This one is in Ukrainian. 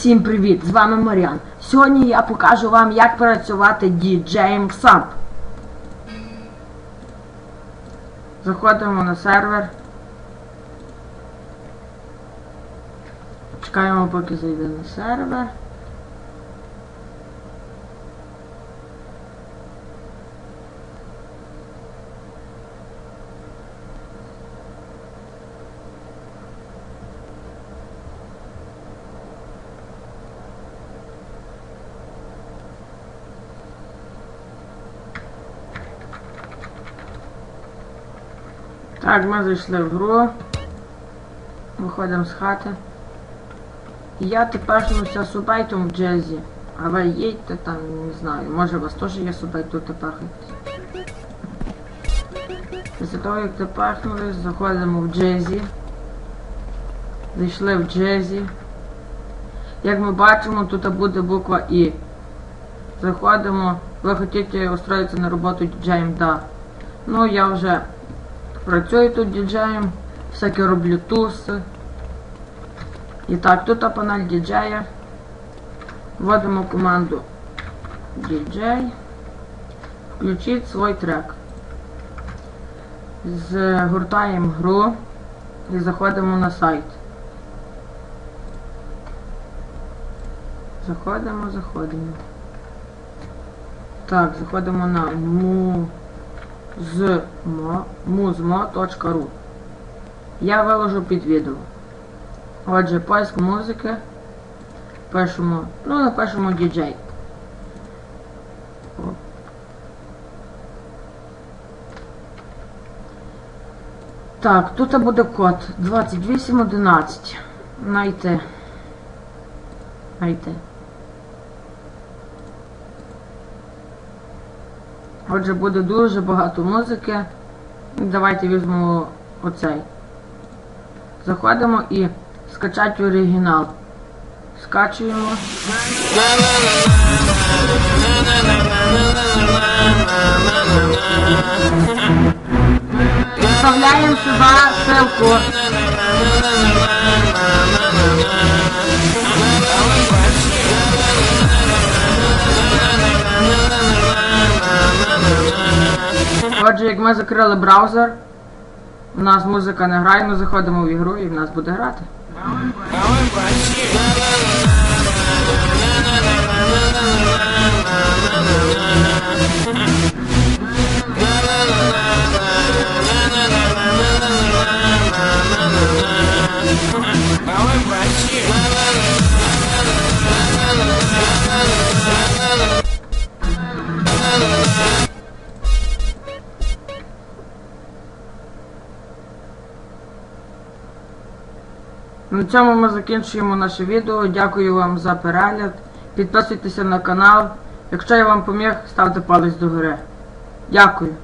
Всім привіт! З вами Маріан. Сьогодні я покажу вам, як працювати діджеєм в SAP. Заходимо на сервер. Чекаємо, поки зайде на сервер. Так, ми зайшли в гру. Виходимо з хати. Я тепер субайтом в джезі. А ви їдьте там, не знаю, може у вас теж є субайт тут. Після того, як тепахнули, заходимо в джезі. Зайшли в джезі. Як ми бачимо, тут буде буква І. Заходимо. Ви хочете устроїтися на роботу діджеєм? Да. Ну я вже працюю тут діджеєм, всякі роблю туси. І так, тут панель діджея. Вводимо команду DJ. Включіть свій трек. Згортаємо гру і заходимо на сайт. Заходимо, заходимо. Так, заходимо на mu muzmo.ru Я виложу під відео. Отже, поиск музики. Пишемо, ну напишемо. О. Так, тут буде код 2811. Найти. Найти. Отже, буде дуже багато музики. Давайте візьмемо оцей. Заходимо і скачати оригінал. Скачуємо. Вставляємо сюди ссылку. Отже, як ми закрили браузер, у нас музика не грає, ми заходимо в ігру і в нас буде грати. На цьому ми закінчуємо наше відео. Дякую вам за перегляд. Підписуйтеся на канал. Якщо я вам поміг, ставте палець догори. Дякую.